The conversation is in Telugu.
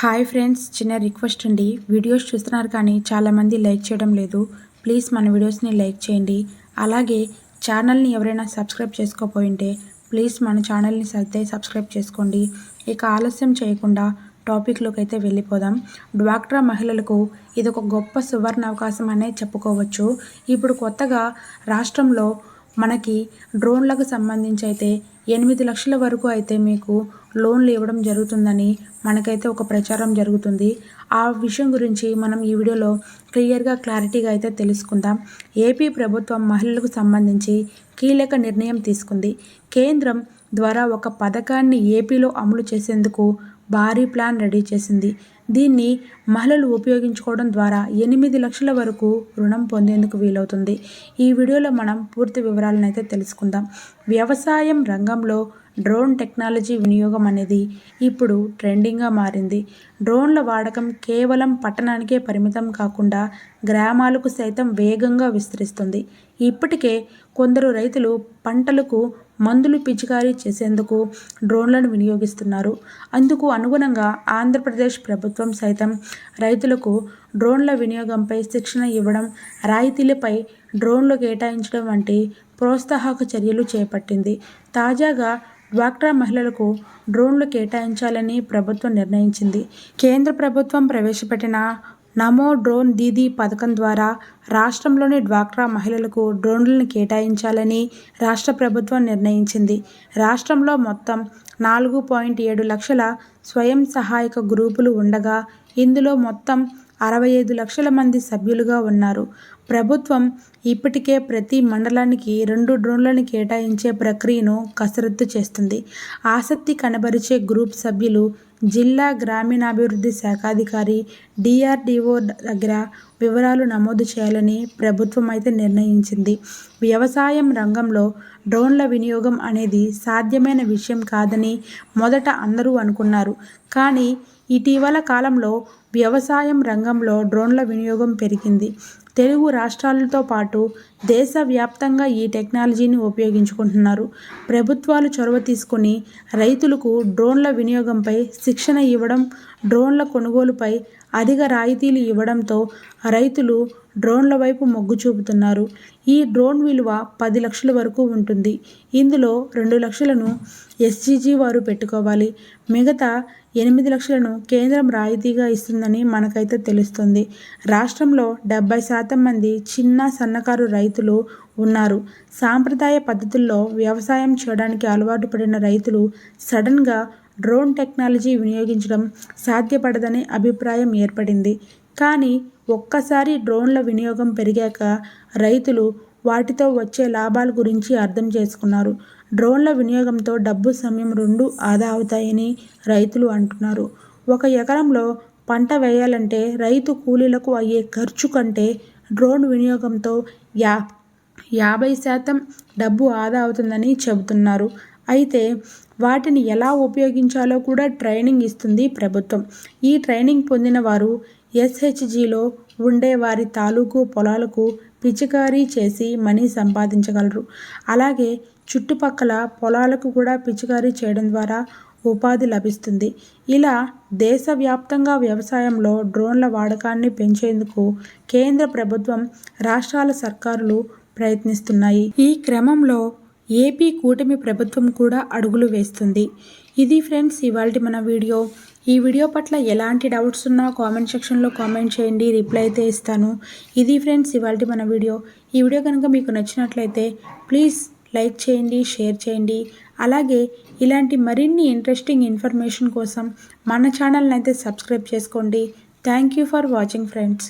హాయ్ ఫ్రెండ్స్ చిన్న రిక్వెస్ట్ అండి. వీడియోస్ చూస్తున్నారు కానీ చాలామంది లైక్ చేయడం లేదు. ప్లీజ్ మన వీడియోస్ని లైక్ చేయండి. అలాగే ఛానల్ని ఎవరైనా సబ్స్క్రైబ్ చేసుకోపోయింటే ప్లీజ్ మన ఛానల్ని అయితే సబ్స్క్రైబ్ చేసుకోండి. ఇక ఆలస్యం చేయకుండా టాపిక్లోకి అయితే వెళ్ళిపోదాం. డ్వాక్రా మహిళలకు ఇది ఒక గొప్ప సువర్ణ అవకాశం అనే చెప్పుకోవచ్చు. ఇప్పుడు కొత్తగా రాష్ట్రంలో మనకి డ్రోన్లకు సంబంధించి అయితే ఎనిమిది లక్షల వరకు అయితే మీకు లోన్లు ఇవ్వడం జరుగుతుందని మనకైతే ఒక ప్రచారం జరుగుతుంది. ఆ విషయం గురించి మనం ఈ వీడియోలో క్లియర్గా క్లారిటీగా అయితే తెలుసుకుందాం. ఏపీ ప్రభుత్వం మహిళలకు సంబంధించి కీలక నిర్ణయం తీసుకుంది. కేంద్రం ద్వారా ఒక పథకాన్ని ఏపీలో అమలు చేసేందుకు భారీ ప్లాన్ రెడీ చేసింది. దీన్ని మహిళలు ఉపయోగించుకోవడం ద్వారా ఎనిమిది లక్షల వరకు రుణం పొందేందుకు వీలవుతుంది. ఈ వీడియోలో మనం పూర్తి వివరాలను అయితే తెలుసుకుందాం. వ్యవసాయం రంగంలో డ్రోన్ టెక్నాలజీ వినియోగం అనేది ఇప్పుడు ట్రెండింగ్గా మారింది. డ్రోన్ల వాడకం కేవలం పట్టణానికే పరిమితం కాకుండా గ్రామాలకు సైతం వేగంగా విస్తరిస్తుంది. ఇప్పటికే కొందరు రైతులు పంటలకు మందులు పిచికారీ చేసేందుకు డ్రోన్లను వినియోగిస్తున్నారు. అందుకు అనుగుణంగా ఆంధ్రప్రదేశ్ ప్రభుత్వం సైతం రైతులకు డ్రోన్ల వినియోగంపై శిక్షణ ఇవ్వడం రాయితీలపై డ్రోన్లు కేటాయించడం వంటి ప్రోత్సాహక చర్యలు చేపట్టింది. తాజాగా డ్వాక్రా మహిళలకు డ్రోన్లు కేటాయించాలని ప్రభుత్వం నిర్ణయించింది. కేంద్ర ప్రభుత్వం ప్రవేశపెట్టిన నమో డ్రోన్ దీదీ పథకం ద్వారా రాష్ట్రంలోని డ్వాక్రా మహిళలకు డ్రోన్లను కేటాయించాలని రాష్ట్ర ప్రభుత్వం నిర్ణయించింది. రాష్ట్రంలో మొత్తం నాలుగు పాయింట్ ఏడు లక్షల స్వయం సహాయక గ్రూపులు ఉండగా ఇందులో మొత్తం అరవై ఐదు లక్షల మంది సభ్యులుగా ఉన్నారు. ప్రభుత్వం ఇప్పటికే ప్రతి మండలానికి రెండు డ్రోన్లను కేటాయించే ప్రక్రియను కసరత్తు చేస్తుంది. ఆసక్తి కనబరిచే గ్రూప్ సభ్యులు జిల్లా గ్రామీణాభివృద్ధి శాఖాధికారి డిఆర్డిఓ దగ్గర వివరాలు నమోదు చేయాలని ప్రభుత్వం అయితే నిర్ణయించింది. వ్యవసాయం రంగంలో డ్రోన్ల వినియోగం అనేది సాధ్యమైన విషయం కాదని మొదట అందరూ అనుకున్నారు. కానీ ఇటీవల కాలంలో వ్యవసాయం రంగంలో డ్రోన్ల వినియోగం పెరిగింది. తెలుగు రాష్ట్రాలతో పాటు దేశవ్యాప్తంగా ఈ టెక్నాలజీని ఉపయోగించుకుంటున్నారు. ప్రభుత్వాలు చొరవ తీసుకుని రైతులకు డ్రోన్ల వినియోగంపై శిక్షణ ఇవ్వడం డ్రోన్ల కొనుగోలుపై అధిక రాయితీలు ఇవ్వడంతో రైతులు డ్రోన్ల వైపు మొగ్గు చూపుతున్నారు. ఈ డ్రోన్ విలువ పది లక్షల వరకు ఉంటుంది. ఇందులో రెండు లక్షలను ఎస్జీజీ వారు పెట్టుకోవాలి. మిగతా ఎనిమిది లక్షలను కేంద్రం రాయితీగా ఇస్తుందని మనకైతే తెలుస్తుంది. రాష్ట్రంలో డెబ్బై శాతం మంది చిన్న సన్నకారు రైతులు ఉన్నారు. సాంప్రదాయ పద్ధతుల్లో వ్యవసాయం చేయడానికి అలవాటు పడిన రైతులు సడన్గా డ్రోన్ టెక్నాలజీ వినియోగించడం సాధ్యపడదనే అభిప్రాయం ఏర్పడింది. కానీ ఒక్కసారి డ్రోన్ల వినియోగం పెరిగాక రైతులు వాటితో వచ్చే లాభాల గురించి అర్థం చేసుకున్నారు. డ్రోన్ల వినియోగంతో డబ్బు సమయం రెండు ఆదా అవుతాయని రైతులు అంటున్నారు. ఒక ఎకరంలో పంట వేయాలంటే రైతు కూలీలకు అయ్యే ఖర్చు కంటే డ్రోన్ వినియోగంతో యా యాభై శాతం డబ్బు ఆదా అవుతుందని చెబుతున్నారు. అయితే వాటిని ఎలా ఉపయోగించాలో కూడా ట్రైనింగ్ ఇస్తుంది ప్రభుత్వం. ఈ ట్రైనింగ్ పొందిన వారు ఎస్హెచ్జిలో ఉండే వారి తాలూకు పొలాలకు పిచికారీ చేసి మనీ సంపాదించగలరు. అలాగే చుట్టుపక్కల పొలాలకు కూడా పిచికారీ చేయడం ద్వారా ఉపాధి లభిస్తుంది. ఇలా దేశవ్యాప్తంగా వ్యవసాయంలో డ్రోన్ల వాడకాన్ని పెంచేందుకు కేంద్ర ప్రభుత్వం రాష్ట్రాల సర్కారులు ప్రయత్నిస్తున్నాయి. ఈ క్రమంలో ఏపీ కూటమి ప్రభుత్వం కూడా అడుగులు వేస్తుంది. ఇది ఫ్రెండ్స్ ఇవాళ మన వీడియో. ఈ వీడియో పట్ల ఎలాంటి డౌట్స్ ఉన్నా కామెంట్ సెక్షన్లో కామెంట్ చేయండి. రిప్లై అయితే ఇస్తాను. ఇది ఫ్రెండ్స్ ఇవాళ మన వీడియో. ఈ వీడియో కనుక మీకు నచ్చినట్లయితే ప్లీజ్ లైక్ చేయండి షేర్ చేయండి. అలాగే ఇలాంటి మరిన్ని ఇంట్రెస్టింగ్ ఇన్ఫర్మేషన్ కోసం మన ఛానల్ని అయితే సబ్స్క్రైబ్ చేసుకోండి. Thank you for watching friends.